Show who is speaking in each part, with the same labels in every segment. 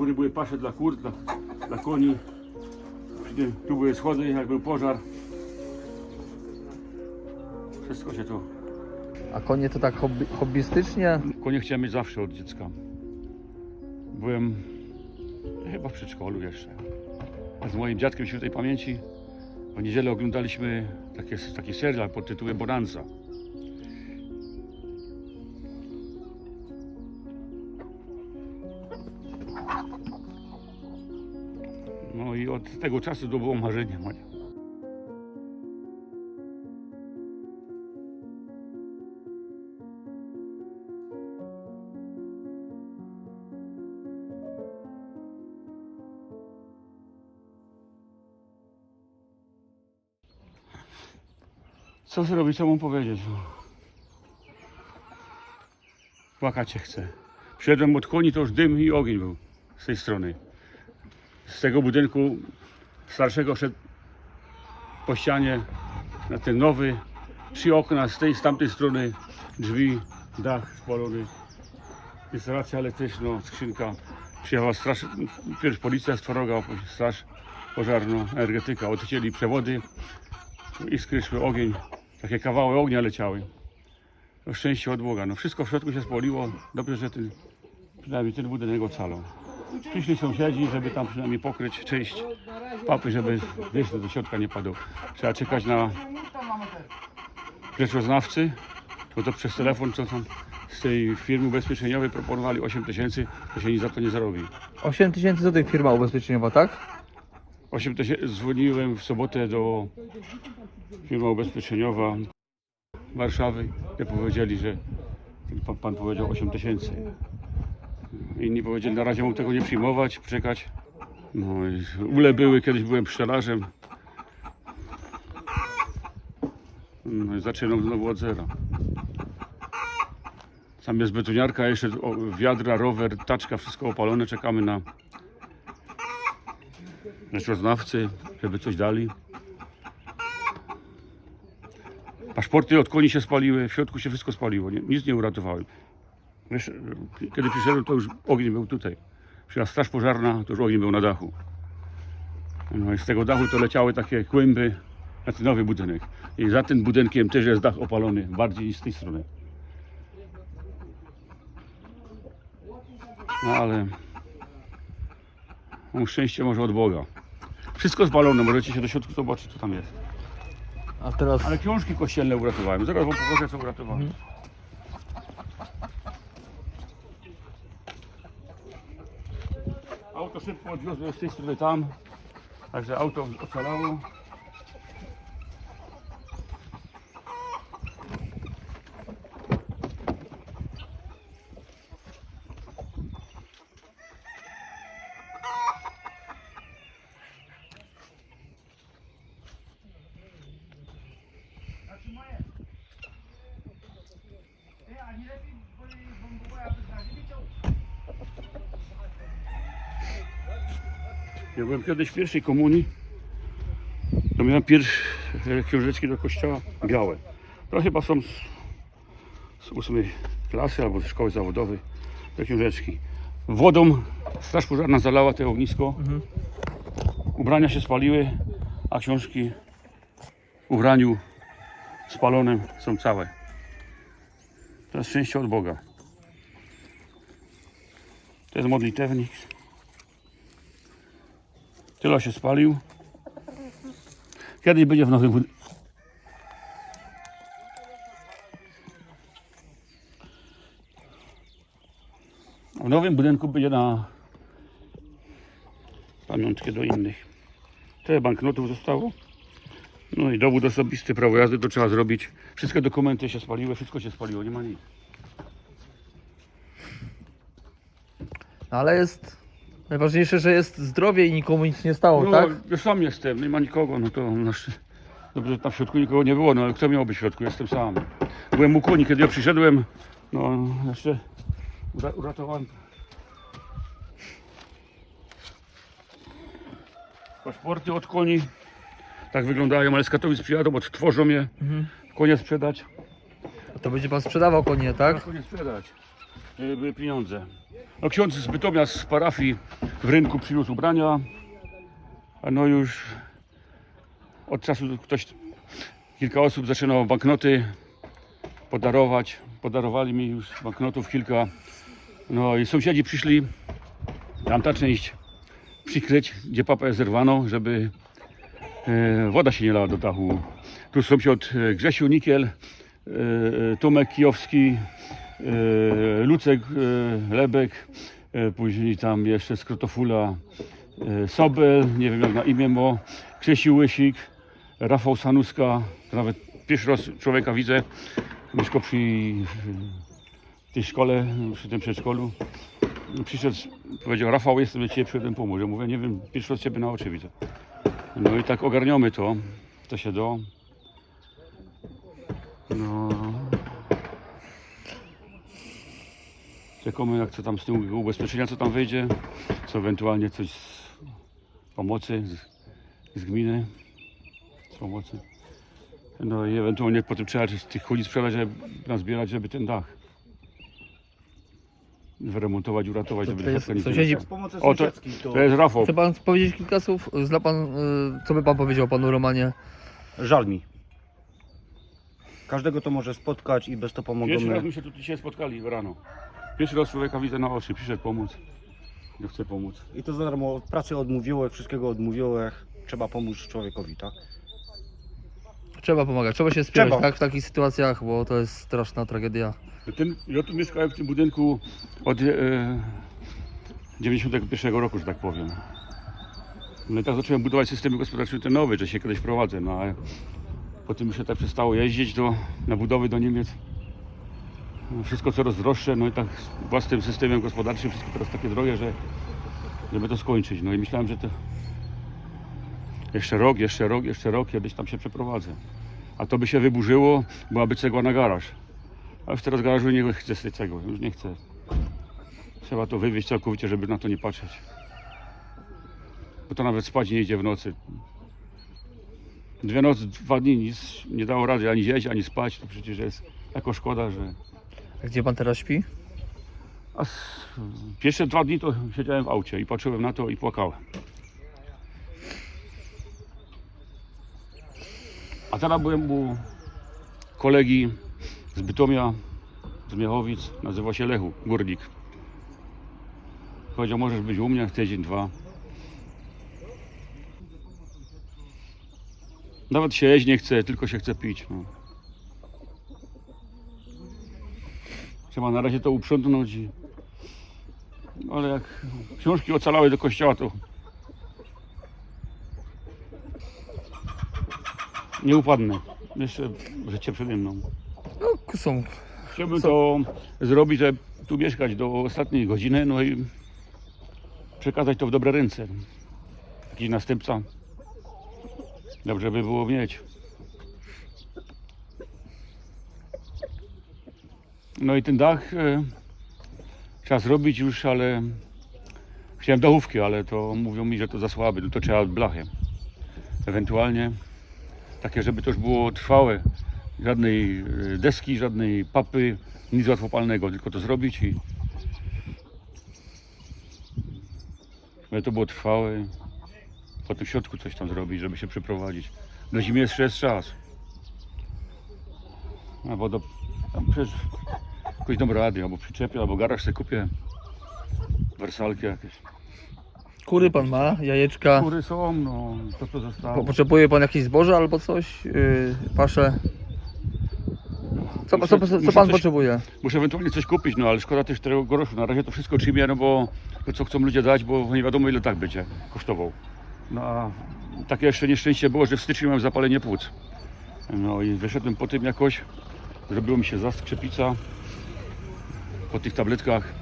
Speaker 1: góry były pasze dla kur, dla, dla koni. Tym Tu były schody, jak był pożar. Wszystko się tu...
Speaker 2: A konie to tak hobby, hobbystycznie?
Speaker 1: Konie chciałem mieć zawsze od dziecka. Byłem chyba w przedszkolu jeszcze. Z moim dziadkiem świętej pamięci w niedzielę oglądaliśmy takie, taki serial pod tytułem Bonanza. Tego czasu to było marzenie moje. Co zrobić, co mu powiedzieć? Płakać się chce. Przyszedłem od koni, to już dym i ogień był z tej strony. Z tego budynku starszego szedł po ścianie na ten nowy. Trzy okna z tej, z tamtej strony, drzwi, dach spalony. Instalacja elektryczna, skrzynka. Przyjechała straż, policja z Tworoga, straż pożarna, energetyka. Odcięli przewody, iskry szły, ogień. Takie kawały ognia leciały. To szczęście od Boga. No wszystko w środku się spoliło. Dobrze, że ten, przynajmniej ten budynek ocalał. Przyszli sąsiedzi, żeby tam przynajmniej pokryć część papy, żeby wiesz, do środka nie padł. Trzeba czekać na rzeczoznawcy. To to przez telefon, co tam z tej firmy ubezpieczeniowej proponowali 8 tysięcy, to się nic za to nie zarobi.
Speaker 2: 8 tysięcy złotych firma ubezpieczeniowa, tak?
Speaker 1: 8 tysięcy, dzwoniłem w sobotę do firmy ubezpieczeniowa Warszawy i powiedzieli, że pan, pan powiedział 8 tysięcy. Inni powiedzieli, na razie mógł tego nie przyjmować, czekać. No i ule były, kiedyś byłem pszczelarzem. No i zaczynam znowu od zera. Tam jest betoniarka, jeszcze wiadra, rower, taczka, wszystko opalone. Czekamy na rzeczoznawcy, żeby coś dali. Paszporty od koni się spaliły, w środku się wszystko spaliło, nie, nic nie uratowałem. Kiedy przyszedłem, to już ogień był tutaj. Przyjechała straż pożarna, to już ogień był na dachu. No i z tego dachu to leciały takie kłęby na ten nowy budynek. I za tym budynkiem też jest dach opalony, bardziej niż z tej strony. No ale mam szczęście może od Boga. Wszystko spalone, możecie się do środka zobaczyć, co tam jest.
Speaker 2: A teraz
Speaker 1: Ale książki kościelne uratowałem. Zaraz wam pokażę, co uratowałem. Auto szybko odwiozłem z tej strony tam. Także auto ocalało. Ja byłem kiedyś w pierwszej komunii. To miałem pierwsze książeczki do kościoła białe. To chyba są z, z ósmej klasy albo ze szkoły zawodowej. Te książeczki. Wodą straż pożarna zalała to ognisko. Ubrania się spaliły, a książki w ubraniu spalonym są całe. To jest szczęście od Boga. To jest modlitewnik. Tyle się spalił. Kiedyś będzie w nowym budynku. W nowym budynku będzie na pamiątkę do innych. Tyle banknotów zostało. No i dowód osobisty, prawo jazdy to trzeba zrobić. Wszystkie dokumenty się spaliły, wszystko się spaliło, nie ma nic.
Speaker 2: No ale jest najważniejsze, że jest zdrowie i nikomu nic nie stało,
Speaker 1: No,
Speaker 2: tak?
Speaker 1: ja sam jestem, nie ma nikogo, no to nasz... Dobrze, że tam w środku nikogo nie było, no ale kto miał być w środku? Jestem sam. Byłem u koni, kiedy ja przyszedłem, no jeszcze ura- uratowałem. Paszporty od koni, tak wyglądają, ale z Katowic przyjadą, odtworzą je,
Speaker 2: Mhm.
Speaker 1: konie sprzedać.
Speaker 2: To będzie pan sprzedawał konie, tak?
Speaker 1: Konie sprzedać, pieniądze. No ksiądz z Bytomia, z parafii w rynku przyniósł ubrania, a no już od czasu ktoś, kilka osób zaczynało banknoty podarować. Podarowali mi już banknotów kilka. No i sąsiedzi przyszli, tamta część przykryć, gdzie papę zerwano, żeby e, woda się nie lała do dachu. Tu sąsiad e, Grzesiu Nikiel, e, e, Tomek Kijowski, Lucek e, Lebek, e, później tam jeszcze Skrotofula, e, Sobel, nie wiem jak na imię mo, Krzysiu Łysik, Rafał Sanuska, nawet pierwszy raz człowieka widzę, mieszka przy tej szkole, przy tym przedszkolu. Przyszedł, powiedział, Rafał, jestem do Ciebie, przyszedłem pomóc. Ja mówię, nie wiem, pierwszy raz Ciebie na oczy widzę. No i tak ogarniamy to, to się do. No. Czekamy, jak co tam z tym ubezpieczenia, co tam wyjdzie, co ewentualnie coś z pomocy, z, z gminy, z pomocy. No i ewentualnie potem trzeba z tych chudzi sprzedać, żeby nazbierać, żeby ten dach wyremontować, uratować,
Speaker 2: To
Speaker 1: żeby
Speaker 2: to jest
Speaker 1: nie
Speaker 2: sąsiedzi-
Speaker 1: pękła.
Speaker 3: Z pomocy
Speaker 1: O, to,
Speaker 3: to,
Speaker 1: jest Rafał.
Speaker 2: Chce pan powiedzieć kilka słów? Zna pan, y, co by pan powiedział panu Romanie?
Speaker 3: żal mi. Każdego to może spotkać i bez to
Speaker 1: Pierwszy raz
Speaker 3: pomogą.
Speaker 1: my się tu dzisiaj spotkali rano. Pierwszy raz człowieka widzę na oczy, przyszedł pomóc. Nie chce pomóc.
Speaker 3: I to za darmo od pracy odmówiłeś, wszystkiego odmówiłeś. Trzeba pomóc człowiekowi, tak?
Speaker 2: Trzeba pomagać, trzeba się wspierać
Speaker 3: Trzeba.
Speaker 2: tak, w takich sytuacjach, bo to jest straszna tragedia.
Speaker 1: Ten, ja tu mieszkałem w tym budynku od e, 91 roku, że tak powiem. No i tak zacząłem budować systemy gospodarcze te nowe, że się kiedyś prowadzę, no a potem mi się tak przestało jeździć do, na budowy do Niemiec. No, Wszystko coraz droższe, no i tak własnym systemem gospodarczym, wszystko teraz takie drogie, że żeby to skończyć. No i myślałem, że to jeszcze rok, jeszcze rok, jeszcze rok, kiedyś tam się przeprowadzę. A to by się wyburzyło, byłaby cegła na garaż. A już teraz garażu nie chcę z tej cegły, już nie chcę. Trzeba to wywieźć całkowicie, żeby na to nie patrzeć. Bo to nawet spać nie idzie w nocy. Dwie nocy, dwa dni nic nie dało rady ani jeść, ani spać. To przecież jest tako szkoda, że...
Speaker 2: Gdzie pan teraz śpi?
Speaker 1: Pierwsze dwa dni to siedziałem w aucie i patrzyłem na to i płakałem. A teraz byłem u kolegi z Bytomia, z Miechowic, nazywa się Lechu, górnik. Powiedział, możesz być u mnie tydzień, dwa. Nawet się jeść nie chce, tylko się chce pić. No. Trzeba na razie to uprzątnąć. i- Ale jak książki ocalały do kościoła, to nie upadnę. Jeszcze życie przede mną.
Speaker 2: No, są.
Speaker 1: Chciałbym to zrobić, żeby tu mieszkać do ostatniej godziny, no i przekazać to w dobre ręce. Jakiś następca. Dobrze by było mieć. No i ten dach e, trzeba zrobić już, ale chciałem dachówki, ale to mówią mi, że to za słaby, no to trzeba blachę. Ewentualnie takie, żeby to już było trwałe. Żadnej e, deski, żadnej papy, nic łatwopalnego, tylko to zrobić i żeby to było trwałe. Potem w środku coś tam zrobić, żeby się przeprowadzić. Do zimy jeszcze jest czas. Albo do, tam przecież jakoś dam radę, albo przyczepię, albo garaż sobie kupię. Wersalki jakieś.
Speaker 2: Kury pan ma, jajeczka.
Speaker 1: Kury są, no, to co
Speaker 2: Po,
Speaker 1: zostało.
Speaker 2: potrzebuje pan jakieś zboże albo coś? Yy, pasze. Co, co, co, co
Speaker 1: muszę
Speaker 2: pan
Speaker 1: coś-
Speaker 2: potrzebuje?
Speaker 1: Muszę ewentualnie coś kupić, no ale szkoda też tego groszu. Na razie to wszystko trzymie, no bo to co chcą ludzie dać, bo nie wiadomo ile tak będzie kosztował. No a takie jeszcze nieszczęście było, że w styczniu miałem zapalenie płuc. No i wyszedłem po tym jakoś, zrobiło mi się zaskrzepica po tych tabletkach.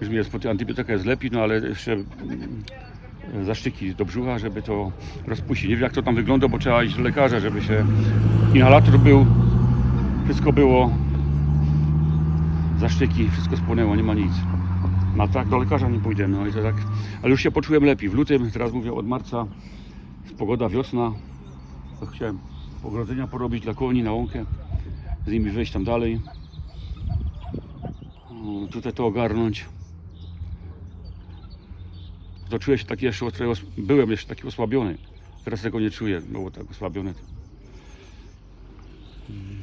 Speaker 1: Już mi jest po tych antybiotyka jest lepiej, no ale jeszcze mm, zaszczyki do brzucha, żeby to rozpuścić. Nie wiem jak to tam wygląda, bo trzeba iść do lekarza, żeby się inhalator był, wszystko było zaszczyki, wszystko spłonęło, nie ma nic. No tak, do lekarza nie pójdę, no i to tak. Ale już się poczułem lepiej. W lutym, teraz mówię od marca, pogoda, wiosna. Chciałem ogrodzenia porobić dla koni na łąkę, z nimi wejść tam dalej. O, tutaj to ogarnąć. to czuję się taki jeszcze, byłem jeszcze taki osłabiony. Teraz tego nie czuję, było tak osłabiony. Mm.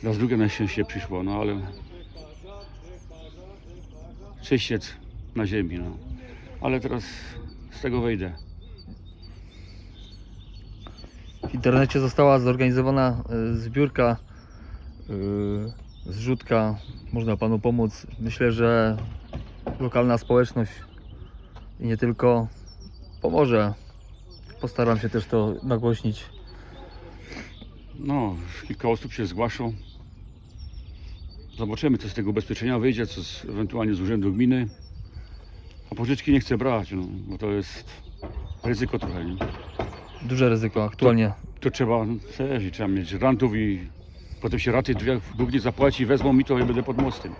Speaker 1: Teraz drugie najszczęście przyszło, no ale czyściec na ziemi, no. Ale teraz z tego wejdę.
Speaker 2: W internecie została zorganizowana y, zbiórka, y, zrzutka. Można panu pomóc. Myślę, że lokalna społeczność i nie tylko pomoże. Postaram się też to nagłośnić.
Speaker 1: No, kilka osób się zgłaszą. Zobaczymy, co z tego ubezpieczenia wyjdzie, co z, ewentualnie z urzędu gminy. A pożyczki nie chcę brać, no, bo to jest ryzyko trochę. Nie?
Speaker 2: Duże ryzyko aktualnie.
Speaker 1: To trzeba też, i trzeba mieć rantów i potem się raty nie zapłaci, wezmą mi to i będę pod mostem.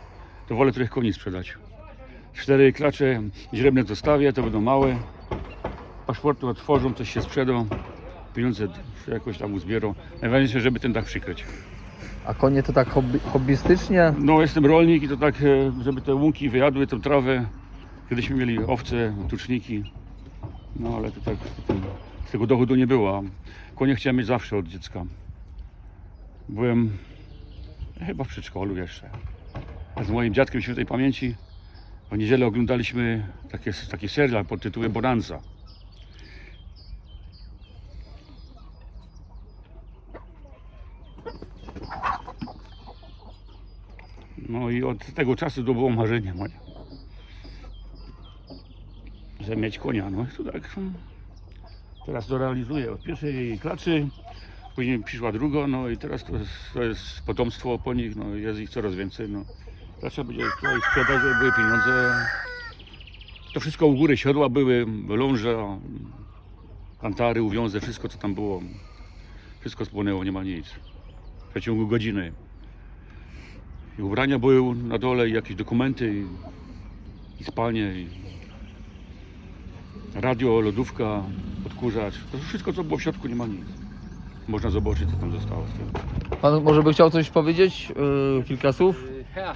Speaker 1: To wolę trochę koni sprzedać. Cztery klacze źrebne zostawię, to będą małe. Paszporty otworzą, coś się sprzedą. Pieniądze jakoś tam uzbierą. Najważniejsze, żeby ten dach przykryć.
Speaker 2: A konie to tak hobby, hobbystycznie?
Speaker 1: No jestem rolnik i to tak, e, żeby te łunki wyjadły tę trawę. Kiedyśmy mieli owce, tuczniki. No ale to tak, to, z tego dochodu nie było. Konie chciałem mieć zawsze od dziecka. Byłem chyba w przedszkolu jeszcze. Z moim dziadkiem świętej pamięci w niedzielę oglądaliśmy takie, taki serial pod tytułem Bonanza. No i od tego czasu to było marzenie moje. Że mieć konia. No i to tak. hmm, Teraz to realizuję. Od pierwszej klaczy, później przyszła druga, no i teraz to jest, to jest potomstwo po nich, no jest ich coraz więcej. No. Teraz trzeba będzie tutaj sprzedać, żeby były pieniądze. To wszystko u góry siodła były, ląże, kantary, uwiązy, wszystko co tam było. Wszystko spłonęło, nie ma nic. W przeciągu godziny. I ubrania były na dole, i jakieś dokumenty, i, i spalnie, i radio, lodówka, odkurzacz. To wszystko, co było w środku, nie ma nic. Można zobaczyć, co tam zostało z tym.
Speaker 2: Pan może by chciał coś powiedzieć? Yy, kilka słów?
Speaker 4: Ja.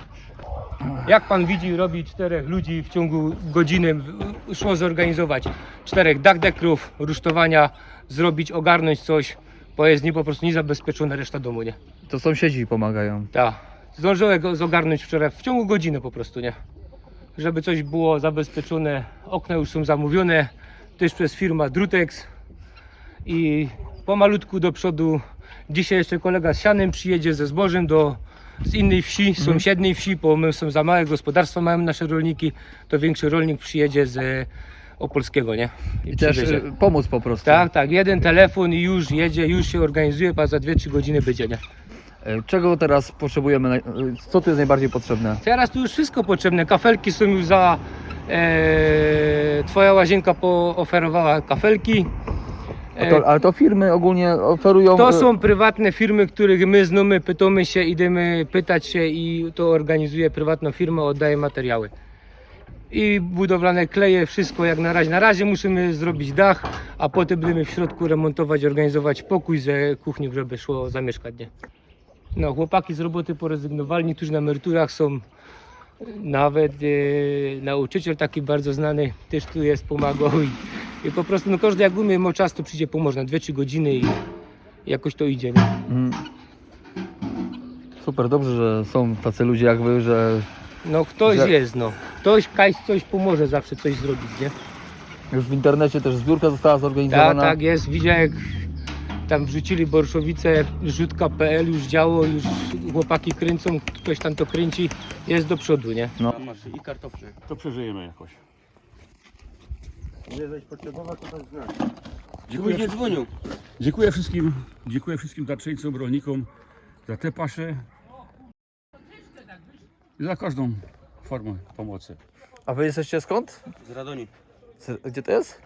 Speaker 4: Jak pan widzi, robi czterech ludzi w ciągu godziny. w- Szło zorganizować czterech dachdekrów, rusztowania, zrobić, ogarnąć coś, bo jest nie po prostu niezabezpieczona reszta domu, nie?
Speaker 2: To sąsiedzi pomagają.
Speaker 4: Tak. Zdążyłem go zogarnąć wczoraj w ciągu godziny po prostu, nie? Żeby coś było zabezpieczone. Okna już są zamówione, też przez firma Drutex i pomalutku do przodu. Dzisiaj jeszcze kolega z sianem przyjedzie ze zbożem do z innej wsi, sąsiedniej wsi, bo my są za małe gospodarstwa, mają nasze rolniki, to większy rolnik przyjedzie z Opolskiego, nie?
Speaker 2: I też
Speaker 4: przywiezie.
Speaker 2: yy, pomóc po prostu.
Speaker 4: Tak, tak, jeden telefon i już jedzie, już się organizuje, a za 2-3 godziny będzie, nie?
Speaker 2: Yy, Czego teraz potrzebujemy? naj- yy, Co tu jest najbardziej potrzebne?
Speaker 4: Teraz tu już wszystko potrzebne. Kafelki są już za. E, twoja łazienka pooferowała kafelki.
Speaker 2: A to, ale to firmy ogólnie oferują.
Speaker 4: To
Speaker 2: yy,
Speaker 4: są prywatne firmy, których my znamy, pytamy się, idziemy pytać się i to organizuje prywatna firma, oddaje materiały. I budowlane kleje, wszystko jak na razie. Na razie musimy zrobić dach, a potem będziemy w środku remontować, organizować pokój ze kuchni, żeby szło zamieszkać. Nie? No, chłopaki z roboty porezygnowali, niektórzy na emeryturach są. Nawet e, nauczyciel taki bardzo znany też tu jest, pomagał i, i po prostu no każdy jak umie, ma czas, to przyjdzie pomoże na 2-3 godziny i jakoś to idzie. Nie?
Speaker 2: mm. Super, dobrze, że są tacy ludzie jak wy, że
Speaker 4: No ktoś
Speaker 2: Że-
Speaker 4: jest, no. Ktoś, kaś coś pomoże zawsze coś zrobić, nie?
Speaker 2: już w internecie też zbiórka została
Speaker 4: Tak,
Speaker 2: zorganizowana.
Speaker 4: tak jest. Widziałem jak tam wrzucili Borszowice, rzutka.pl już działo, już chłopaki kręcą, ktoś tam to kręci, jest do przodu, nie?
Speaker 3: Masz i kartofle.
Speaker 1: To przeżyjemy jakoś.
Speaker 3: Nie zaś potrzebować, to tak znać.
Speaker 1: Dziękuję,
Speaker 3: nie dzwonił.
Speaker 1: dziękuję wszystkim, dziękuję wszystkim darczyńcom, rolnikom za te pasze i za każdą formę pomocy.
Speaker 2: A wy jesteście skąd?
Speaker 3: Z Radoni.
Speaker 2: Z- Gdzie to jest?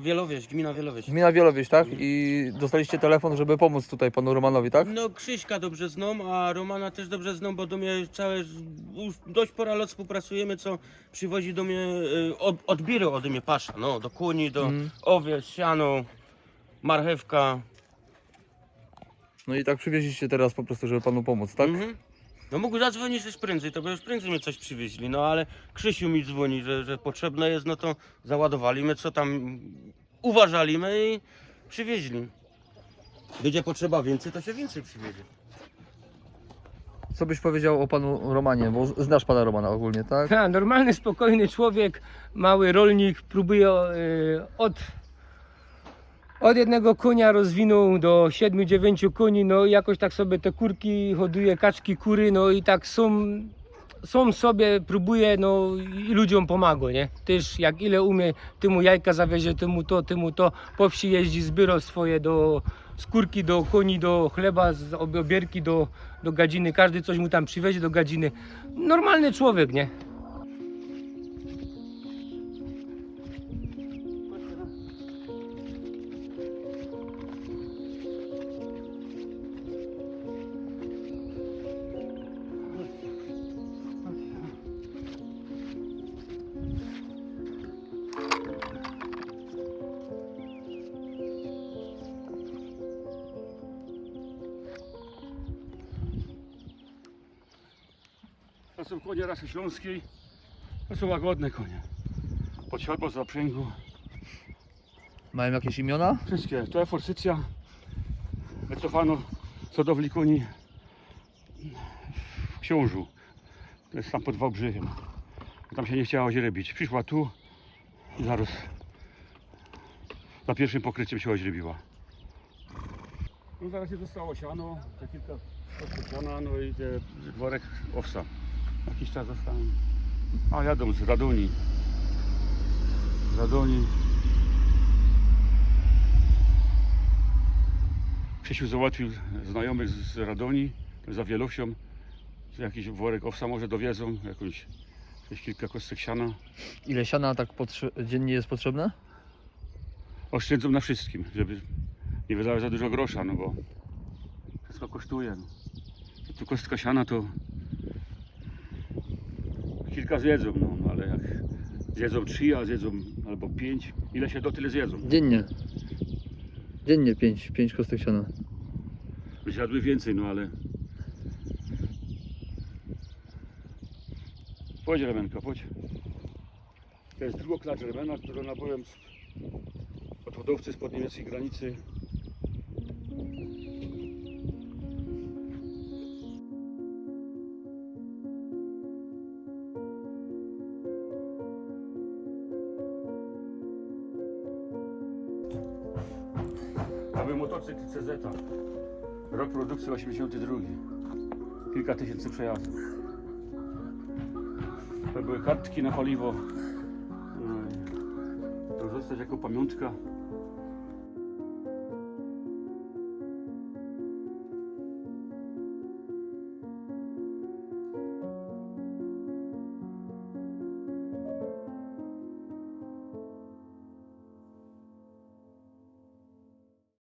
Speaker 3: Wielowieś, gmina Wielowieś.
Speaker 2: Gmina Wielowieś, tak? I dostaliście telefon, żeby pomóc tutaj panu Romanowi, tak?
Speaker 5: No Krzyśka dobrze znam, a Romana też dobrze znam, bo do mnie całe, już dość pora lat współpracujemy, co przywozi do mnie, e, od, odbierał ode mnie pasza, no, do koni, do
Speaker 2: Mhm.
Speaker 5: owiec, siano, marchewka.
Speaker 2: No i tak przywieźliście teraz po prostu, żeby panu pomóc, tak?
Speaker 5: Mhm. No mógł zadzwonić też prędzej, to by już prędzej mnie coś przywieźli, no ale Krzysiu mi dzwoni, że, że potrzebne jest, no to załadowaliśmy, co tam uważaliśmy i przywieźli. Będzie potrzeba więcej, to się więcej przywiezie.
Speaker 2: Co byś powiedział o panu Romanie? Bo znasz pana Romana ogólnie, tak?
Speaker 4: Ha, normalny, spokojny człowiek, mały rolnik, próbuje y, od, od jednego konia rozwinął do 7-9 koni, no i jakoś tak sobie te kurki hoduje, kaczki, kury, no i tak są, są sobie, próbuje, no i ludziom pomaga, nie? Też jak ile umie, temu jajka zawiezie, temu to, temu to, po wsi jeździ, zbiera swoje do skórki, do koni, do chleba, z obierki, do, do gadziny, każdy coś mu tam przywiezie do gadziny. Normalny człowiek, nie?
Speaker 1: Są konie rasy śląskiej. To są łagodne konie. Pod siodło, z zaprzęgu.
Speaker 2: Mają jakieś imiona?
Speaker 1: Wszystkie. To jest forsycja. Wycofano z hodowli koni w Książu. To jest tam pod Wałbrzygiem. Tam się nie chciało źrebić. Przyszła tu i zaraz za pierwszym pokryciem się oźrebiła. No zaraz się zostało siano, te kilka siana, no i te worek owsa. Jakiś czas zostanie. A jadą z Raduni. Z Raduni. Krzysiu załatwił znajomych z Radoni, za Wielowsią, jakiś worek owsa może dowiedzą, jakąś, jakieś kilka kostek siana.
Speaker 2: Ile siana tak dziennie jest potrzebne?
Speaker 1: Oszczędzą na wszystkim, żeby nie wydawać za dużo grosza, no bo wszystko kosztuje. No. Tu kostka siana to kilka zjedzą, no, no ale jak zjedzą trzy, a zjedzą albo pięć, ile się do tyle zjedzą.
Speaker 2: Dziennie. Dziennie 5 pięć kostek siana.
Speaker 1: Zjadły więcej, no ale... Chodź Remenka, chodź. To jest drugoklacz Remena, którą nabyłem od hodowcy spod niemieckiej granicy. Motocykl CZ. Rok produkcji 82. Kilka tysięcy przejazdów. To były kartki na paliwo. No To zostać jako pamiątka.